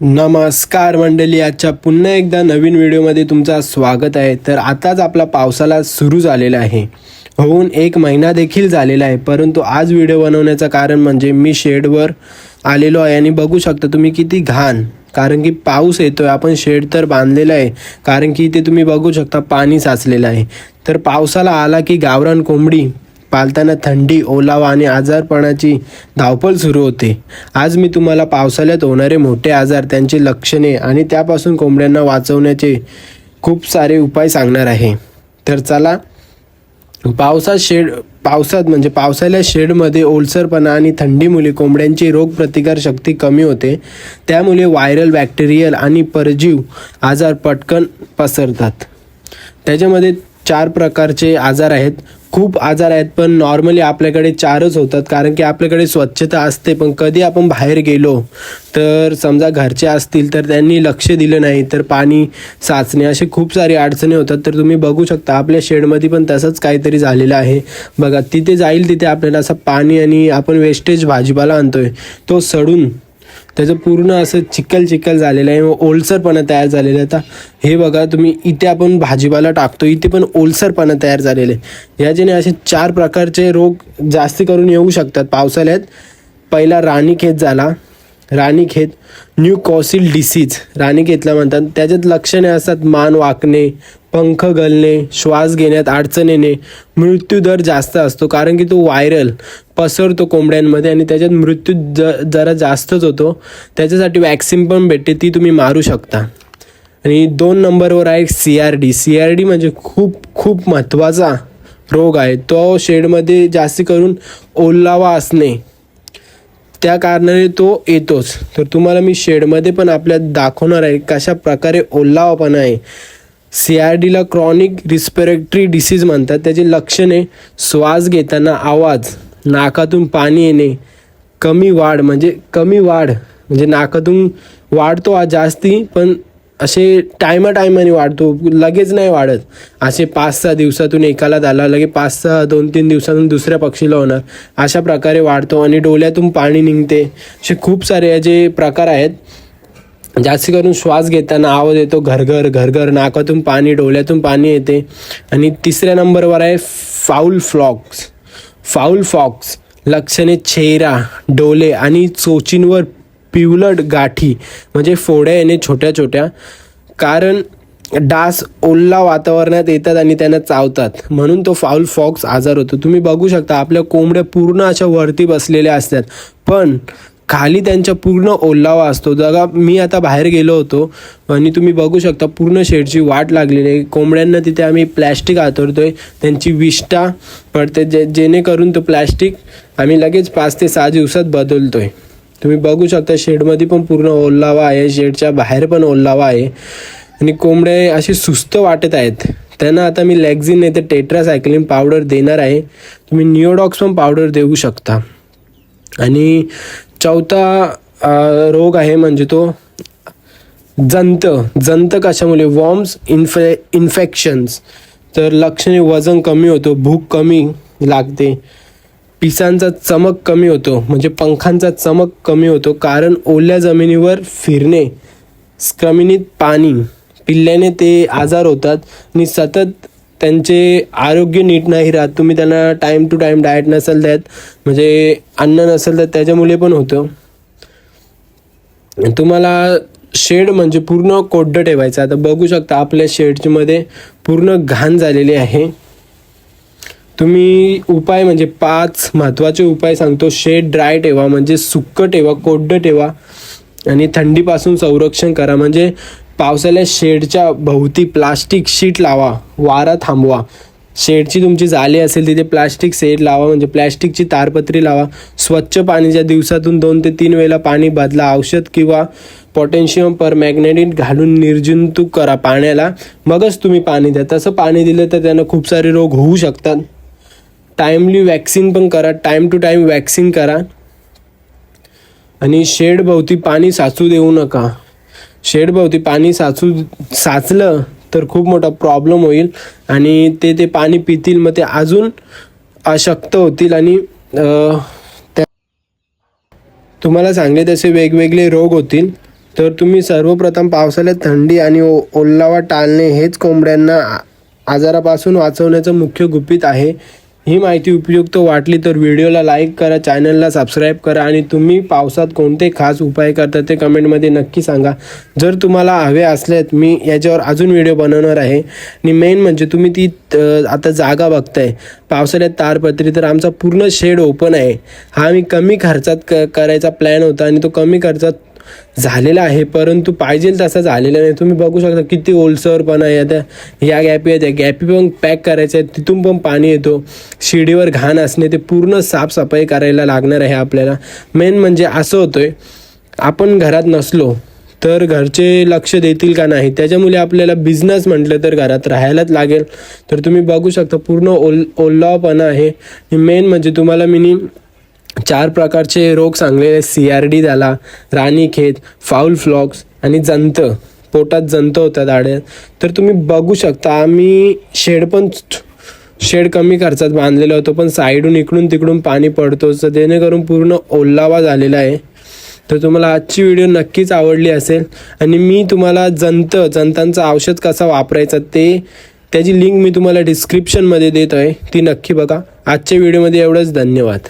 नमस्कार मंडळी आजच्या पुन्हा एकदा नवीन व्हिडिओमध्ये तुमचं स्वागत आहे. तर आताच आपला पावसाला सुरू झालेला आहे. होऊन एक महिना देखील झालेला आहे. परंतु आज व्हिडिओ बनवण्याचं कारण म्हणजे मी शेडवर आलेलो आहे. आणि बघू शकता तुम्ही किती घाण. कारण की पाऊस येतो आहे आपण शेड तर बांधलेलं आहे. कारण की इथे तुम्ही बघू शकता पाणी साचलेलं आहे. तर पावसाला आला की गावरान कोंबडी. पालताना थंडी ओलावा आणि आजारपणाची धावपळ सुरू होते. आज मी तुम्हाला पावसाळ्यात होणारे मोठे आजार त्यांची लक्षणे आणि त्यापासून कोंबड्यांना वाचवण्याचे खूप सारे उपाय सांगणार आहे. तर चला पावसात शेड पावसात म्हणजे पावसाळ्या शेडमध्ये ओलसरपणा आणि थंडीमुळे कोंबड्यांची रोगप्रतिकार शक्ती कमी होते. त्यामुळे व्हायरल बॅक्टेरियल आणि परजीव आजार पटकन पसरतात. त्याच्यामध्ये चार प्रकारचे आजार आहेत. खूप आजार आहेत पण नॉर्मली आपल्याकडे चारच होतात कारण की आपल्याकडे स्वच्छता असते पण कधी आपण बाहेर गेलो तर समजा घरचे असतील तर त्यांनी लक्ष दिलं नाही तर पाणी साचणे असे खूप सारी अडचणी होतात. तर तुम्ही बघू शकता आपल्या शेडमध्ये पण तसंच काहीतरी झालेलं आहे. बघा तिथे जाईल तिथे आपल्याला असं पाणी आणि आपण वेस्टेज भाजीपाला आणतोय तो सडून त्याचं पूर्ण असं चिखल चिखल झालेलं आहे. ओलसरपणा तयार झालेला आहे. आता हे बघा तुम्ही इथे आपण भाजीपाला टाकतो इथे पण ओलसरपणा तयार झालेले आहे. याच्याने असे चार प्रकारचे रोग जास्त करून येऊ शकतात पावसाळ्यात. पहिला राणीखेत झाला. राणीखेत न्यू कॉसिल डिसीज राणीखेतला म्हणतात. त्याच्यात लक्षणे असतात मान वाकणे पंख गलणे श्वास घेण्यात अडचण येणे मृत्यूदर जास्त असतो. कारण की तो व्हायरल पसरतो कोंबड्यांमध्ये आणि त्याच्यात मृत्यू ज जरा जास्तच होतो. त्याच्यासाठी वॅक्सिन पण भेटते ती तुम्ही मारू शकता. आणि दोन नंबरवर आहे C R D C R D म्हणजे खूप खूप महत्त्वाचा रोग आहे. तो शेडमध्ये जास्त करून ओलावा असणे. त्या कारणाने तो येतोच. तर तुम्हाला मी शेडमध्ये पण आपल्या दाखवणार आहे कशा प्रकारे ओलावापणा आहे. सी आर डीला क्रॉनिक रिस्पिरेटरी डिसीज म्हणतात. त्याची लक्षणे श्वास घेताना आवाज नाकातून पाणी येणे कमी वाढ म्हणजे कमी वाढ म्हणजे नाकातून वाढतो हा जास्ती पण असे टायमा टायमाने वाढतो लगेच नाही वाढत. असे पाच सहा दिवसातून एकाला झाला लगे पाच सहा दोन तीन दिवसातून दुसऱ्या पक्षीला होणार. अशा प्रकारे वाढतो आणि डोळ्यातून पाणी निघते. असे खूप सारे जे प्रकार आहेत. जास्त करून श्वास घेताना आवाज येतो घरघर घरघर नाकातून पाणी डोळ्यातून पाणी येते. आणि तिसऱ्या नंबरवर आहे फाऊल फ्लॉक्स फाऊल फॉक्स लक्षणे चेहरा डोले आणि चोचींवर पिवलट गाठी म्हणजे फोड्या येणे छोट्या छोट्या. कारण डास ओल्ला वातावरणात येतात आणि त्यांना चावतात. म्हणून तो फाऊल फॉक्स आजार होतो. तुम्ही बघू शकता आपल्या कोंबड्या पूर्ण अशा वरती बसलेल्या असतात. पण खाली त्यांचा पूर्ण ओलावा असतो. जगा मी आता बाहेर गेलो होतो आणि तुम्ही बघू शकता पूर्ण शेडची वाट लागलेली आहे. कोंबड्यांना तिथे आम्ही प्लॅस्टिक आतरतोय. त्यांची विष्ठा पडते. जे जेणेकरून तो प्लॅस्टिक आम्ही लगेच पाच ते सहा दिवसात बदलतो आहे तुम्ही बघू शकता शेडमध्ये पण पूर्ण ओलावा आहे. शेडच्या बाहेर पण ओलावा आहे. आणि कोंबड्या असे सुस्त वाटत आहेत. त्यांना आता मी लॅक्झिन नाही तर टेट्रासायक्लिन पावडर देणार आहे. तुम्ही निओडॉक्स पण पावडर देऊ शकता. आणि चौथा रोग आहे म्हणजे तो जंत. जंत कशामुळे? वॉर्म्स इन्फे इन्फेक्शन्स तर लक्षणे वजन कमी होतो भूक कमी लागते. पिसांचा चमक कमी होतो म्हणजे पंखांचा चमक कमी होतो कारण ओल्या जमिनीवर फिरणे स्क्रमिनीत पाणी. पिल्ल्याने ते आजार होतात आणि सतत त्यांचे आरोग्य नीट नाही राहत तुम्ही त्यांना टाईम टू टाईम डाएट नसेल द्यात म्हणजे अन्न नसेल तर त्याच्यामुळे पण होतं. तुम्हाला शेड म्हणजे पूर्ण कोड्डं ठेवायचं. आता बघू शकता आपल्या शेडमध्ये पूर्ण घाण झालेली आहे. तुम्ही उपाय म्हणजे पाच महत्त्वाचे उपाय सांगतो. शेड ड्राय ठेवा म्हणजे सुक्क ठेवा कोड्ड ठेवा आणि थंडीपासून संरक्षण करा. म्हणजे पावसाळ्यात शेडच्या भोवती प्लास्टिक शीट लावा वारा थांबवा. शेडची तुमची जाली असेल तिथे प्लास्टिक शेड लावा म्हणजे प्लॅस्टिकची तारपत्री लावा. स्वच्छ पाणीच्या दिवसातून दोन ते तीन वेळेला पाणी बदला औषध किंवा पोटॅशियम पर मॅग्नेटिक घालून निर्जंतुक करा पाण्याला. मगच तुम्ही पाणी द्या. तसं पाणी दिलं तर त्यांना खूप सारे रोग होऊ शकतात. टाईमली वॅक्सिन पण करा. टाईम टू टाईम वॅक्सिन करा. आणि शेडभोवती पाणी साचू देऊ नका. शेडभोवती पाणी साचू साचलं तर खूप मोठा प्रॉब्लेम होईल. आणि ते ते पाणी पितील मग ते अजून अशक्त होतील आणि त्या तुम्हाला सांगले तसे वेगवेगळे रोग होतील. तर तुम्ही सर्वप्रथम पावसाळ्यात थंडी आणि ओ ओलावा टाळणे हेच कोंबड्यांना आजारापासून वाचवण्याचं मुख्य गुपित आहे. ही माहिती उपयुक्त वाटली तर व्हिडिओला लाईक करा चॅनलला सबस्क्राईब करा आणि तुम्ही पावसात कोणते खास उपाय करता ते कमेंटमध्ये नक्की सांगा. जर तुम्हाला हवे असल्यात मी याच्यावर अजून व्हिडिओ बनवणार आहे. आणि मेन म्हणजे तुम्ही ती आता जागा बघताय. पावसाळ्यात तारपत्री तर आमचा पूर्ण शेड ओपन आहे. हा मी कमी खर्चात क करायचा प्लॅन होता आणि तो कमी खर्चात झालेला आहे परंतु पाहिजे तसा झालेला नाही. तुम्ही बघू शकता किती ओलसरपणा आहे आता. या गॅपी आहेत या गॅपी पण पॅक करायच्या आहेत तिथून पण पाणी येतो. शिडीवर घाण असणे ते पूर्ण साफसफाई करायला लागणार आहे आपल्याला. मेन म्हणजे असं होतंय आपण घरात नसलो तर घरचे लक्ष देतील का नाही? त्याच्यामुळे आपल्याला बिझनेस म्हटलं तर घरात राहायलाच लागेल. तर तुम्ही बघू शकता पूर्ण ओल ओल्लावपणा आहे. मेन म्हणजे तुम्हाला मिनी चार प्रकारचे रोग सांगलेले सी आर डी झाला राणीखेत फाऊल फ्लॉक्स आणि जंत. पोटात जंत होतात आड्यात तर तुम्ही बघू शकता आम्ही शेड पण शेड कमी खर्चात बांधलेला होतो पण साईडून इकडून तिकडून पाणी पडतो तर जेणेकरून पूर्ण ओलावा झालेला आहे. तर तुम्हाला आजची व्हिडिओ नक्कीच आवडली असेल. आणि मी तुम्हाला जंत जंतांचं औषध कसा वापरायचं ते त्याची लिंक मी तुम्हाला डिस्क्रिप्शनमध्ये देत आहे ती नक्की बघा. आजच्या व्हिडिओमध्ये एवढंच. धन्यवाद.